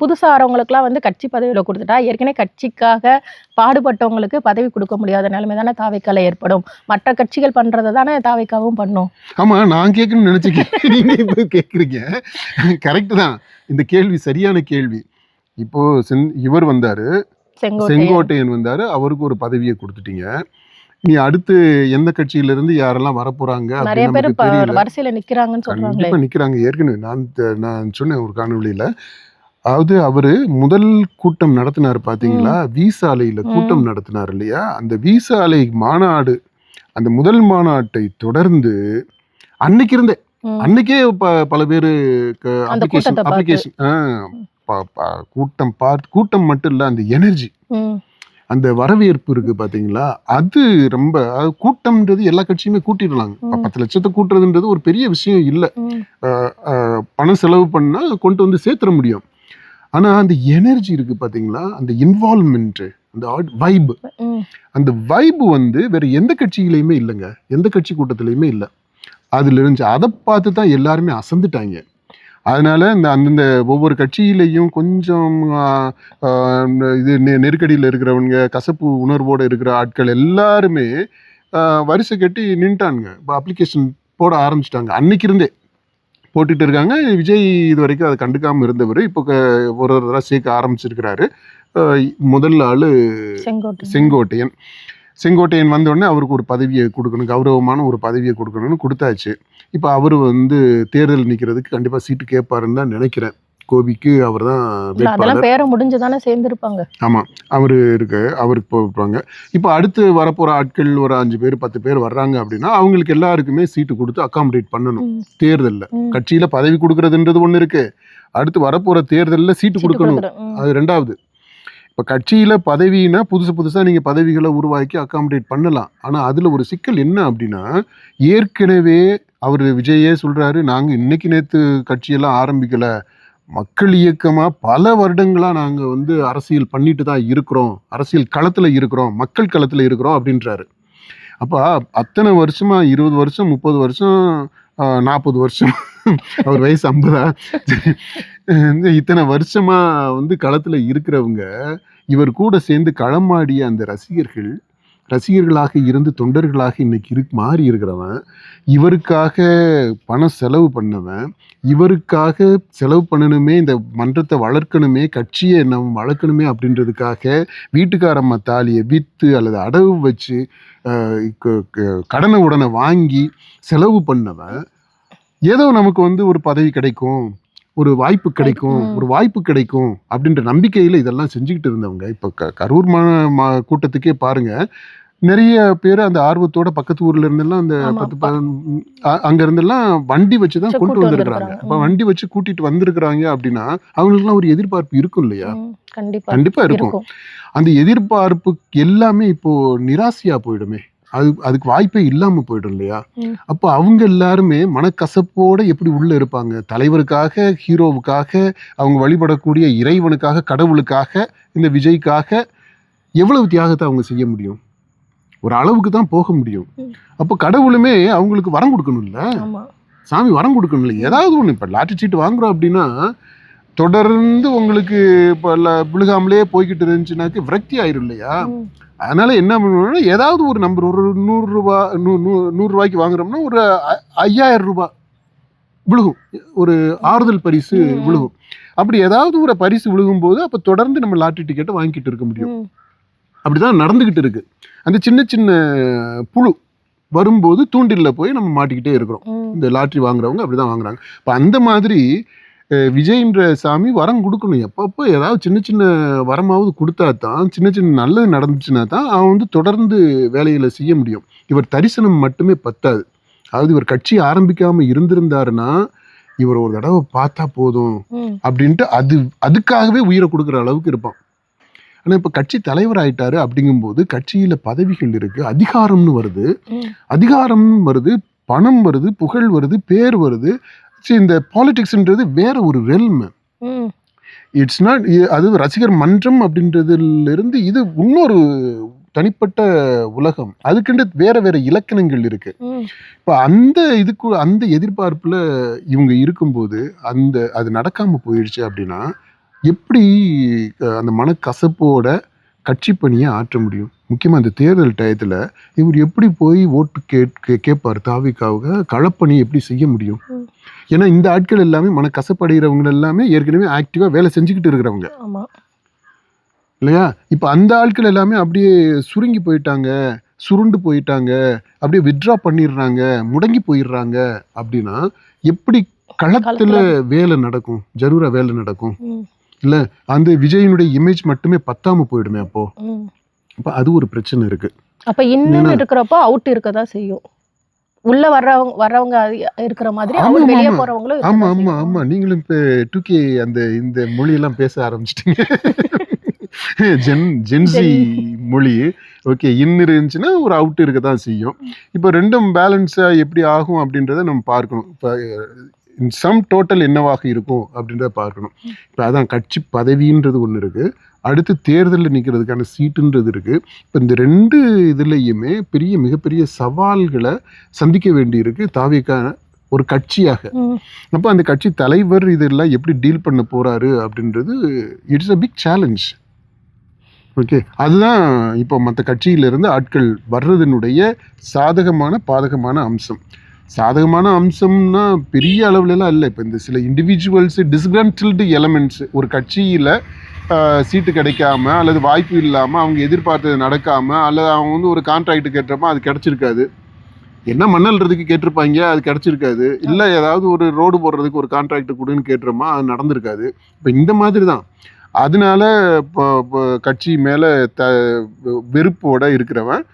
புதுசா வரவங்களுக்குலாம் வந்து கட்சி பதவியில கொடுத்துட்டா ஏற்கனவே கட்சிக்காக பாடுபட்டவங்களுக்கு பதவி கொடுக்க முடியாத நிலைமை தானே தாவைக்கால ஏற்படும். மற்ற கட்சிகள் பண்றதை தானே தாவைக்காவும் பண்ணும். ஆமா நான் கேட்கணும்னு நினைச்சேன் நீங்க இப்போ கேட்குறீங்க கரெக்ட் தான். இந்த கேள்வி சரியான கேள்வி. இப்போ சென் இவர் வந்தாரு. செங்கோட்டை செங்கோட்டையன் வந்தாரு. அவருக்கு ஒரு பதவியை கொடுத்துட்டீங்க. நீ அடுத்து எந்த கட்சியில இருந்து யாரெல்லாம் வரப்போறாங்க நிறைய பேர் வரிசையில நிக்கிறாங்கன்னு கண்டிப்பா நிக்கிறாங்க. ஏற்கனவே நான் நான் சொன்னேன் ஒரு காணொளியில. அதாவது அவரு முதல் கூட்டம் நடத்தினார் பாத்தீங்களா? வீசாலையில கூட்டம் நடத்தினார் இல்லையா? அந்த வீசாலை மாநாடு அந்த முதல் மாநாட்டை தொடர்ந்து அன்னைக்கு இருந்தே. அன்னைக்கே ப- பல பேரு அப்ளிகேஷன். அப்ளிகேஷன் கூட்டம் பார்த்து. கூட்டம் மட்டும் இல்ல அந்த எனர்ஜி. அந்த வரவேற்பு இருக்கு பாத்தீங்களா? அது ரொம்ப அது கூட்டம்ன்றது எல்லா கட்சியுமே கூட்டிடலாங்க. பத்து லட்சத்தை கூட்டுறதுன்றது ஒரு பெரிய விஷயம் இல்லை. பணம் செலவு பண்ணா கொண்டு வந்து சேர்த்துற முடியும். ஆனா அந்த எனர்ஜி இருக்கு பாத்தீங்களா? அந்த இன்வால்மெண்ட் அந்த வைப். அந்த வைப் வந்து வேற எந்த கட்சியிலையுமே இல்லைங்க. எந்த கட்சி கூட்டத்திலையுமே இல்லை. அதுல இருந்துச்சு அதை பார்த்து தான் எல்லாருமே அசந்துட்டாங்க. அதனால இந்த அந்தந்த ஒவ்வொரு கட்சியிலையும் கொஞ்சம் இது நெருக்கடியில் இருக்கிறவங்க கசப்பு உணர்வோடு இருக்கிற ஆட்கள் எல்லாருமே வரிசை கட்டி நின்ட்டானுங்க. இப்போ அப்ளிகேஷன் போட ஆரம்பிச்சிட்டாங்க. அன்னைக்கு இருந்தே. போட்டுட்டு இருக்காங்க. விஜய் இது வரைக்கும் அதை கண்டுக்காம இருந்தவர். இப்போ ஒரு ஒரு தடவை சேர்க்க ஆரம்பிச்சிருக்கிறாரு. முதல் ஆளு செங்கோட்டை செங்கோட்டையன். செங்கோட்டையன் வந்த உடனே அவருக்கு ஒரு பதவியை கொடுக்கணும் கௌரவமான ஒரு பதவியை கொடுக்கணும்னு கொடுத்தாச்சு. இப்போ அவர் வந்து தேர்தல் நிற்கிறதுக்கு கண்டிப்பாக சீட்டு கேட்பாருன்னு தான் நினைக்கிறேன். கோபிக்கு அவர் தான் அதெல்லாம் பேர முடிஞ்சுதானே சேர்ந்திருப்பாங்க. ஆமாம் அவர் இருக்கு அவருக்கு போவாங்க இப்போ அடுத்து வரப்போகிற ஆட்கள் ஒரு அஞ்சு பேர் பத்து பேர் வர்றாங்க அப்படின்னா அவங்களுக்கு எல்லாருக்குமே சீட்டு கொடுத்து அகாமடேட் பண்ணணும். தேர்தலில். கட்சியில் பதவி கொடுக்கறதுன்றது ஒன்று இருக்கு. அடுத்து வரப்போகிற தேர்தலில் சீட்டு கொடுக்கணும். அது ரெண்டாவது. இப்போ கட்சியில் பதவினா புதுசு புதுசாக நீங்கள் பதவிகளை உருவாக்கி அகாமடேட் பண்ணலாம். ஆனால் அதில் ஒரு சிக்கல் என்ன அப்படின்னா ஏற்கனவே அவர் விஜயே சொல்கிறாரு நாங்கள் இன்னைக்கு நேற்று கட்சியெல்லாம் ஆரம்பிக்கலை மக்கள் இயக்கமாக பல வருடங்களாக நாங்கள் வந்து அரசியல் பண்ணிட்டு தான் இருக்கிறோம். அரசியல் களத்தில் இருக்கிறோம். மக்கள் களத்தில் இருக்கிறோம் அப்படின்றாரு. அப்போ அத்தனை வருஷமாக இருபது வருஷம் முப்பது வருஷம் நாற்பது வருஷம். அவர் வயசு ஐம்பதா? இந்த இத்தனை வருஷமாக வந்து களத்தில் இருக்கிறவங்க இவர் கூட சேர்ந்து களமாடிய அந்த ரசிகர்கள் ரசிகர்களாக இருந்து தொண்டர்களாக இன்னைக்கு இரு மாறி இருக்கிறவன் இவருக்காக பணம் செலவு பண்ணவன் இவருக்காக செலவு பண்ணணுமே இந்த மன்றத்தை வளர்க்கணுமே கட்சியை நம்ம வளர்க்கணுமே அப்படின்றதுக்காக வீட்டுக்காரம்மா தாலியை விற்று அல்லது அடவு வச்சு க- க- கடனை உடனே வாங்கி செலவு பண்ணவன் ஏதோ நமக்கு வந்து ஒரு பதவி கிடைக்கும். ஒரு வாய்ப்பு கிடைக்கும். ஒரு வாய்ப்பு கிடைக்கும் அப்படின்ற நம்பிக்கையில இதெல்லாம் செஞ்சுக்கிட்டு இருந்தவங்க இப்போ க கரூர் மா மா- கூட்டத்துக்கே பாருங்க நிறைய பேர் அந்த ஆர்வத்தோட பக்கத்து ஊர்ல இருந்தெல்லாம் அந்த பத்து அங்க இருந்தெல்லாம் வண்டி வச்சு தான் கொண்டு வந்திருக்கிறாங்க. அப்ப. வண்டி வச்சு கூட்டிட்டு வந்திருக்கிறாங்க அப்படின்னா அவங்களுக்குலாம் ஒரு எதிர்பார்ப்பு இருக்கும் இல்லையா. கண்டிப்பா இருக்கும் அந்த எதிர்பார்ப்பு எல்லாமே இப்போ நிராசையா போயிடுமே அது அதுக்கு வாய்ப்பே இல்லாம போயிடும் இல்லையா. அப்போ அவங்க எல்லாருமே மனக்கசப்போட எப்படி உள்ள இருப்பாங்க? தலைவருக்காக ஹீரோவுக்காக அவங்க வழிபடக்கூடிய இறைவனுக்காக கடவுளுக்காக இந்த விஜய்க்காக எவ்வளவு தியாகத்தை அவங்க செய்ய முடியும்? ஒரு அளவுக்கு தான் போக முடியும். அப்போ கடவுளுமே அவங்களுக்கு வரம் கொடுக்கணும்ல சாமி வரம் கொடுக்கணும்ல ஏதாவது ஒன்று இப்போ லாட்டரி சீட்டு வாங்குறோம் அப்படின்னா தொடர்ந்து உங்களுக்கு இப்போ விழுகாமலே போய்கிட்டு இருந்துச்சுனாக்க விரக்தி ஆயிரும் இல்லையா. அதனால என்ன பண்ணணும்னா ஏதாவது ஒரு நம்பர் ஒரு நூறு ரூபா நூ நூ- நூறு ரூபாய்க்கு வாங்குறோம்னா ஒரு ஐயாயிரம் ரூபாய் விழுகும் ஒரு ஆறுதல் பரிசு. விழுகும் அப்படி ஏதாவது ஒரு பரிசு விழுகும்போது அப்போ தொடர்ந்து நம்ம லாட்டரி டிக்கெட்டை வாங்கிட்டு இருக்க முடியும். அப்படிதான் நடந்துகிட்டு இருக்கு அந்த சின்ன சின்ன புழு வரும்போது தூண்டில்ல போய் நம்ம மாட்டிக்கிட்டே இருக்கிறோம். இந்த லாட்ரி வாங்குறவங்க அப்படிதான் வாங்குறாங்க இப்போ அந்த மாதிரி விஜய்ன்ற சாமி வரம் கொடுக்கணும். எப்பப்போ ஏதாவது சின்ன சின்ன வரமாவது கொடுத்தா தான் சின்ன சின்ன நல்லது நடந்துச்சுன்னா தான் அவன் வந்து தொடர்ந்து வேலைகளை செய்ய முடியும். இவர் தரிசனம் மட்டுமே பத்தாது. அதாவது இவர் கட்சி ஆரம்பிக்காம இருந்திருந்தாருன்னா இவர் ஒரு தடவை பார்த்தா போதும். அப்படின்ட்டு அது அதுக்காகவே உயிரை கொடுக்குற அளவுக்கு இருப்பான். ஆனால் இப்போ கட்சி தலைவர் ஆயிட்டாரு அப்படிங்கும்போது கட்சியில பதவிகள் இருக்கு அதிகாரம்னு வருது. அதிகாரம் வருது பணம் வருது புகழ் வருது பேர் வருது. சரி இந்த பாலிடிக்ஸ்ன்றது வேற ஒரு ரெல்ம். இட்ஸ் நாட் அது ரசிகர் மன்றம் அப்படின்றதுல இருந்து இது இன்னொரு தனிப்பட்ட உலகம் அதுக்குண்டு வேற வேற இலக்கணங்கள் இருக்கு. இப்போ அந்த இதுக்கு அந்த எதிர்பார்ப்புல இவங்க இருக்கும்போது அந்த அது நடக்காம போயிடுச்சு அப்படின்னா எப்படி அந்த மனக்கசப்போட கட்சி பணியை ஆற்ற முடியும் முக்கியமாக இந்த தேர்தல் டயத்தில் இவர் எப்படி போய் ஓட்டு கேட்க கேட்பார் தாவிக்காவுக்கு களப்பணி எப்படி செய்ய முடியும். ஏன்னா இந்த ஆட்கள் எல்லாமே மனக்கசப்படைகிறவங்க எல்லாமே ஏற்கனவே ஆக்டிவாக வேலை செஞ்சுக்கிட்டு இருக்கிறவங்க. இல்லையா? இப்போ அந்த ஆட்கள் எல்லாமே அப்படியே சுருங்கி போயிட்டாங்க சுருண்டு போயிட்டாங்க அப்படியே வித்ட்ரா பண்ணிடுறாங்க முடங்கி போயிடுறாங்க அப்படின்னா எப்படி களத்துல. வேலை நடக்கும்? ஜரூரா வேலை நடக்கும்? இல்ல அந்த விஜயனுடைய இமேஜ் மட்டுமே பத்தாம போயிடுமே அப்போ? ம். அப்ப அது ஒரு பிரச்சனை இருக்கு. அப்ப இன்னும் இருக்கிறப்போ அவுட் இருக்கதான் செய்யும். உள்ள வர்றவங்க வர்றவங்க இருக்கிற மாதிரி அவங்க வெளியே. போறவங்களும் ஆமா ஆமா. ஆமா. நீங்களும் இப்ப டூ கே அந்த இந்த மொழியெல்லாம் பேச ஆரம்பிச்சிட்டீங்க. ஜென் ஜென்சி மொழி. ஓகே இன் இருந்துச்சுன்னா ஒரு அவுட் இருக்க தான் செய்யும் இப்போ ரெண்டும் பேலன்ஸாக எப்படி ஆகும் அப்படின்றத நம்ம பார்க்கணும். இப்போ சம் டோட்டல் என்னவாக இருக்கும் அப்படின்றத பார்க்கணும். இப்போ அதான் கட்சி பதவின்றது ஒன்று இருக்குது அடுத்து தேர்தலில் நிற்கிறதுக்கான சீட்டுன்றது இருக்குது இப்போ இந்த ரெண்டு இதுலேயுமே பெரிய மிகப்பெரிய சவால்களை சந்திக்க வேண்டியிருக்கு தாவிக்கான ஒரு கட்சியாக. அப்போ அந்த கட்சி தலைவர் இதெல்லாம் எப்படி டீல் பண்ண போறாரு அப்படின்றது it's a big challenge okay அதுதான் இப்போ மற்ற கட்சியிலிருந்து ஆட்கள் வர்றதனுடைய சாதகமான பாதகமான அம்சம். சாதகமான அம்சம்னா பெரிய அளவுலலாம் இல்லை. இப்போ இந்த சில இண்டிவிஜுவல்ஸ் டிஸ்கிரண்டில்டு எலமெண்ட்ஸ் ஒரு கட்சியில் சீட்டு கிடைக்காம அல்லது வாய்ப்பு இல்லாமல் அவங்க எதிர்பார்த்தது நடக்காமல் அல்லது அவங்க வந்து ஒரு கான்ட்ராக்ட் கேட்டப்ப அது கிடச்சிருக்காது. என்ன மண்ணல்றதுக்கு கேட்டிருப்பாங்க? அது கிடச்சிருக்காது. இல்லை ஏதாவது ஒரு ரோடு போடுறதுக்கு ஒரு கான்ட்ராக்ட் கொடுன்னு கேட்டுறோமா அது நடந்திருக்காது. இப்போ இந்த மாதிரி தான் அதனால இப்போ கட்சி மேலே த வெறுப்போட இருக்கிறவன்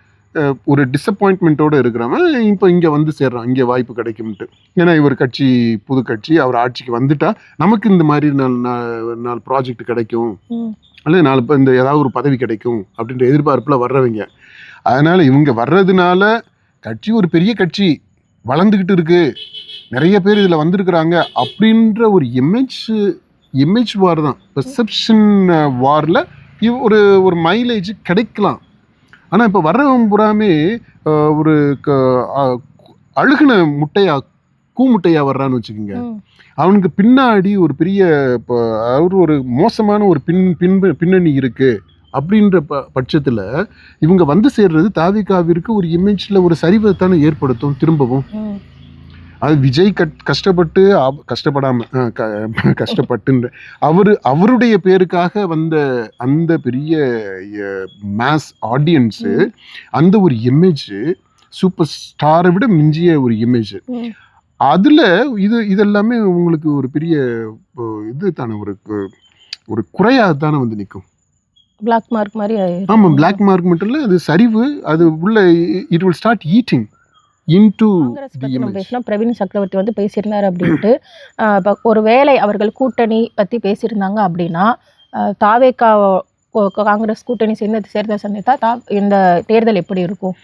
ஒரு டிசப்பாயின்மெண்ட்டோட இருக்கிறவன் இப்போ இங்கே வந்து சேர்றான் இங்கே வாய்ப்பு கிடைக்கும்ட்டு ஏன்னா இவர் கட்சி புது கட்சி அவர் ஆட்சிக்கு வந்துட்டா நமக்கு இந்த மாதிரி நாலு நாலு ப்ராஜெக்ட் கிடைக்கும். அல்லது நாலு இந்த ஏதாவது ஒரு பதவி கிடைக்கும் அப்படின்ற எதிர்பார்ப்பில் வர்றவங்க. அதனால இவங்க வர்றதுனால கட்சி ஒரு பெரிய கட்சி வளர்ந்துக்கிட்டு இருக்கு. நிறைய பேர் இதில் வந்திருக்கிறாங்க அப்படின்ற ஒரு இமேஜ் இமேஜ் வார் தான். பெர்செப்ஷன் வாரில் இவ் ஒரு ஒரு மைலேஜ் கிடைக்கலாம். ஆனால் இப்போ வர்றவன் அஹ், ஒரு அழுகுன முட்டையா கூமுட்டையா வர்றான்னு வச்சுக்கோங்க. அவனுக்கு பின்னாடி ஒரு பெரிய இப்போ அவர் ஒரு மோசமான ஒரு பின் பின் பின்னணி இருக்கு அப்படின்ற ப பட்சத்தில் இவங்க வந்து சேர்றது தாவிகாவிற்கு ஒரு இமேஜில் ஒரு சரிவை தானே ஏற்படுத்தும் திரும்பவும். அது விஜய் கட் கஷ்டப்பட்டு அவ- கஷ்டப்படாம ஆ, க- கஷ்டப்பட்டுன்ற அவர் அவருடைய பேருக்காக வந்த அந்த பெரிய மேஸ் ஆடியன்ஸு. அந்த ஒரு இமேஜ் சூப்பர் ஸ்டாரை விட மிஞ்சிய ஒரு இமேஜ். அதில் இது இதெல்லாமே உங்களுக்கு ஒரு பெரிய இது தானே ஒரு ஒரு குறையாக தானே வந்து நிற்கும் பிளாக் மார்க் மாதிரி. ஆமாம் பிளாக் மார்க் மட்டும் இல்லை அது சரிவு அது உள்ள it will start eating into பேசினா பிரவீன் சக்கரவர்த்தி வந்து பேசியிருந்தாரு அப்படின்ட்டு. இப்ப ஒருவேளை அவர்கள் கூட்டணி பத்தி பேசியிருந்தாங்க அப்படின்னா ஆஹ் தாவேகா கோ- காங்கிரஸ் கூட்டணி சேர்ந்து சேர்ந்த சந்தித்தா தா இந்த தேர்தல் எப்படி இருக்கும்?